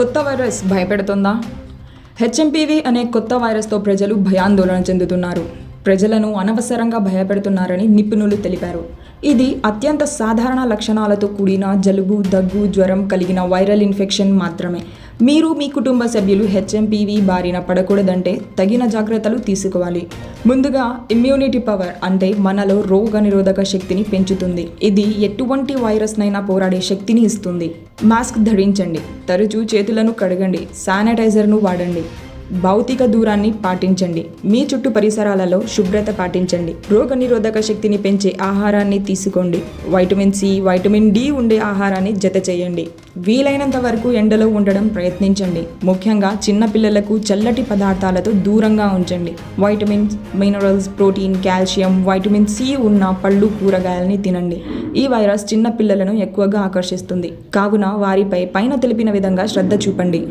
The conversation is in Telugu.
కొత్త వైరస్ భయపెడుతుందా? హెచ్ఎంపీవీ అనే కొత్త వైరస్తో ప్రజలు భయాందోళన చెందుతున్నారు. ప్రజలను అనవసరంగా భయపెడుతున్నారని నిపుణులు తెలిపారు. ఇది అత్యంత సాధారణ లక్షణాలతో కూడిన జలుబు దగ్గు జ్వరం కలిగిన వైరల్ ఇన్ఫెక్షన్ మాత్రమే. మీరు మీ కుటుంబ సభ్యులు హెచ్ఎంపీవీ బారిన పడకూడదంటే తగిన జాగ్రత్తలు తీసుకోవాలి. ముందుగా ఇమ్యూనిటీ పవర్ అంటే మనలో రోగ నిరోధక శక్తిని పెంచుతుంది. ఇది ఎటువంటి వైరస్నైనా పోరాడే శక్తిని ఇస్తుంది. మాస్క్ ధరించండి. తరచూ చేతులను కడగండి. శానిటైజర్ను వాడండి. భౌతిక దూరాన్ని పాటించండి. మీ చుట్టూ పరిసరాలలో శుభ్రత పాటించండి. రోగ నిరోధక శక్తిని పెంచే ఆహారాన్ని తీసుకోండి. వైటమిన్ సి వైటమిన్ డి ఉండే ఆహారాన్ని జత చేయండి. వీలైనంత వరకు ఎండలో ఉండడం ప్రయత్నించండి. ముఖ్యంగా చిన్నపిల్లలకు చల్లటి పదార్థాలతో దూరంగా ఉంచండి. Vitamins minerals protein calcium vitamin C ఉన్న పళ్ళు కూరగాయలని తినండి. ఈ వైరస్ చిన్న పిల్లలను ఎక్కువగా ఆకర్షిస్తుంది. కావున వారిపై పైన తెలిపిన విధంగా శ్రద్ధ చూపండి.